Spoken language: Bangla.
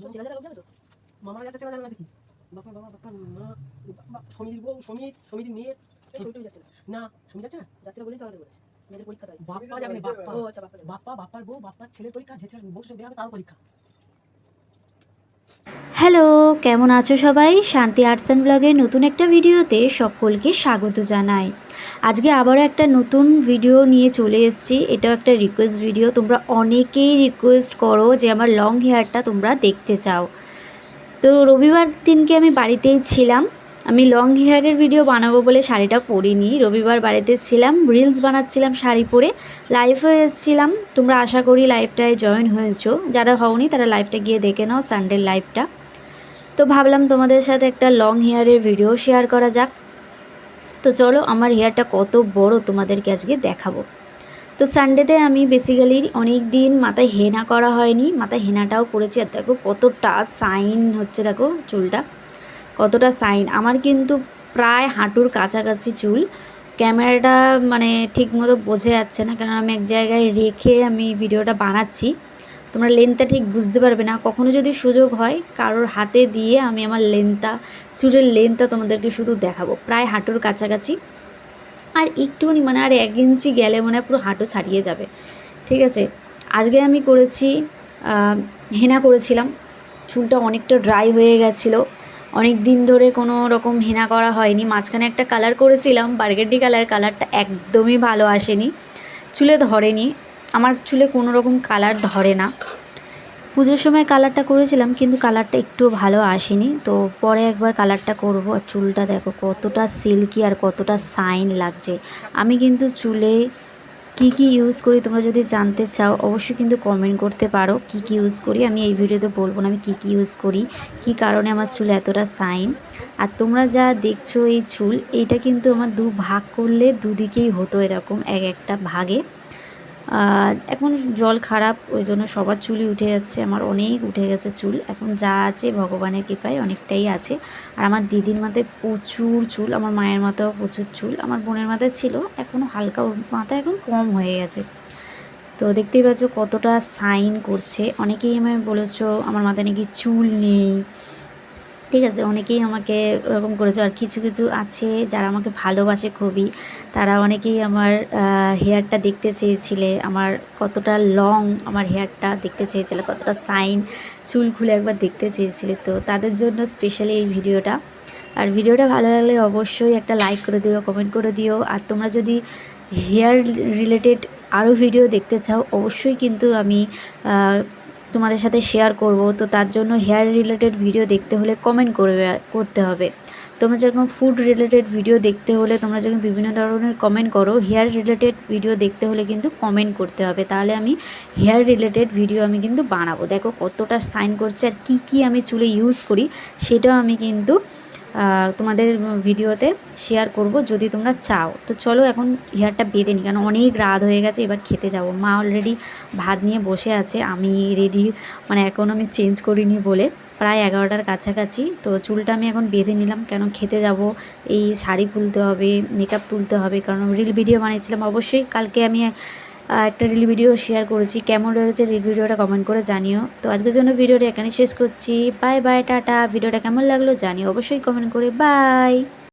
লোক যাবে তো? মামার কি? বাবা বাবা বাবা মা সমীর বউ সমীর সমীর মেয়ে। যাচ্ছে না না সমীর যাচ্ছে না? যাচ্ছে না বলেই তো আমাদের বলেছে। মেয়েদের পরীক্ষা বাপ্পা যাবে না বাপ্পা। ও আচ্ছা বাপ্পা বাপ্পার বউ বাপ্পার ছেলের পরীক্ষা যে ছেলের বউ বিয়ে হবে তারও পরীক্ষা। হ্যালো, কেমন আছো সবাই? শান্তি আর্টস অ্যান্ড ব্লগের নতুন একটা ভিডিওতে সকলকে স্বাগত জানাই। আজকে আবারও একটা নতুন ভিডিও নিয়ে চলে এসেছি। এটাও একটা রিকোয়েস্ট ভিডিও তোমরা অনেকেই রিকোয়েস্ট করো যে আমার লং হেয়ারটা তোমরা দেখতে চাও। তো রবিবার দিনকে আমি বাড়িতেই ছিলাম। আমি লং হেয়ারের ভিডিও বানাবো বলে শাড়িটা পরিনি। রবিবার বাড়িতে ছিলাম রিলস বানাচ্ছিলাম শাড়ি পরে। লাইভে এসেছিলাম। তোমরা আশা করি লাইভটায় জয়েন হয়েছো। যারা হওনি, তারা লাইভটা গিয়ে দেখে নাও সানডের লাইভটা তো ভাবলাম তোমাদের সাথে একটা লং হেয়ারের ভিডিও শেয়ার করা যাক। তো চলো, আমার হেয়ারটা কত বড় তোমাদেরকে আজকে দেখাবো। তো সানডেতে আমি বেসিক্যালি অনেক দিন মাথায় হেনা করা হয়নি, মাথায় হেনাটাও করেছি। আর দেখো কতটা সাইন হচ্ছে, দেখো চুলটা। কতটা সাইন আমার কিন্তু প্রায় হাঁটুর কাছাকাছি চুল। ক্যামেরাটা মানে ঠিক মতো বোঝা যাচ্ছে না, কারণ আমি এক জায়গায় রেখে আমি ভিডিওটা বানাচ্ছি। তোমরা লেন্থটা ঠিক বুঝতে পারবে না। কখনো যদি সুযোগ হয়, কারোর হাতে দিয়ে আমি আমার লেন্থটা চুলের লেন্থটা তোমাদেরকে শুধু দেখাবো। প্রায় হাঁটুর কাছাকাছি। আর একটুখানি মানে আর এক ইঞ্চি গেলে মনে হয় পুরো হাঁটু ছাড়িয়ে যাবে। ঠিক আছে? আজকে আমি করেছি হেনা করেছিলাম। চুলটা অনেকটা ড্রাই হয়ে গেছিল। অনেক দিন ধরে কোনো রকম হেনা করা হয়নি। মাঝখানে একটা কালার করেছিলাম বার্গেন্ডি কালার কালারটা একদমই ভালো আসেনি। চুলে ধরেনি। আমার চুলে কোনো রকম কালার ধরে না। পুজোর সময় কালারটা করেছিলাম, কিন্তু কালারটা একটুও ভালো আসেনি। তো পরে একবার কালারটা করব, আর চুলটা দেখো কতটা সিল্কি আর কতটা সাইন লাগছে। আমি কিন্তু চুলে কি কি ইউজ করি তোমরা যদি জানতে চাও, অবশ্যই কিন্তু কমেন্ট করতে পারো, কি কি ইউজ করি। আমি এই ভিডিওতে বলব না আমি কি কি ইউজ করি, কি কারণে আমার চুল এতটা সাইন আর তোমরা যা দেখছ এই চুল, এইটা কিন্তু আমার দু ভাগ করলে দুদিকেই হতো এরকম, এক একটা ভাগে। এখন জল খারাপ, ওই জন্য সবার চুলই উঠে যাচ্ছে, আমার অনেক উঠে গেছে চুল। এখন যা আছে ভগবানের কৃপায় অনেকটাই আছে। আর আমার দিদির মাথায় প্রচুর চুল, আমার মায়ের মাথাও প্রচুর চুল, আমার বোনের মাথায় ছিল এখনও হালকা মাথা এখন কম হয়ে গেছে। তো দেখতেই পাচ্ছ কতটা সাইন করছে। অনেকেই আমায় বলেছ, আমার মাথায় নাকি চুল নেই। ঠিক আছে, অনেকেই আমাকে ওরকম করেছ। আর কিছু কিছু আছে যারা আমাকে ভালোবাসে খুবই। তারা অনেকেই আমার হেয়ারটা দেখতে চেয়েছিলে। আমার কতটা লং আমার হেয়ারটা দেখতে চেয়েছিলে, কতটা সাইন চুল খুলে একবার দেখতে চেয়েছিলে। তো তাদের জন্য স্পেশালি এই ভিডিওটা। আর ভিডিওটা ভালো লাগলে অবশ্যই একটা লাইক করে দিও কমেন্ট করে দিও। আর তোমরা যদি হেয়ার রিলেটেড আরও ভিডিও দেখতে চাও, অবশ্যই কিন্তু আমি তোমাদের সাথে শেয়ার করব। তো তার জন্য হেয়ার রিলেটেড ভিডিও দেখতে হলে কমেন্ট করবে, করতে হবে। তোমরা যেরকম ফুড রিলেটেড ভিডিও দেখতে হলে তোমরা যখন বিভিন্ন ধরনের কমেন্ট করো হেয়ার রিলেটেড ভিডিও দেখতে হলে কিন্তু কমেন্ট করতে হবে। তাহলে আমি হেয়ার রিলেটেড ভিডিও আমি কিন্তু বানাবো। দেখো কতটা সাইন করছে আর কি কি আমি চুলে ইউজ করি, সেটাও আমি কিন্তু তোমাদের ভিডিওতে শেয়ার করব যদি তোমরা চাও। তো চলো এখন হেয়ারটা বেঁধে নিই, কেন অনেক রাত হয়ে গেছে, এবার খেতে যাব। মা অলরেডি ভাত নিয়ে বসে আছে, আমি রেডি মানে এখন আমি চেঞ্জ করিনি বলে। প্রায় এগারোটার কাছাকাছি, তো চুলটা আমি এখন বেঁধে নিলাম, কেন খেতে যাব? এই শাড়ি খুলতে হবে মেকআপ তুলতে হবে, কারণ রিল ভিডিও বানিয়েছিলাম, অবশ্যই কালকে আমি একটা রিল ভিডিও শেয়ার করেছি। কেমন রয়েছে রিল ভিডিওটা কমেন্ট করে জানিও। তো আজকের জন্য ভিডিওটা এখানে শেষ করছি। বাই বাই টাটা। ভিডিওটা কেমন লাগল জানিও অবশ্যই কমেন্ট করে। বাই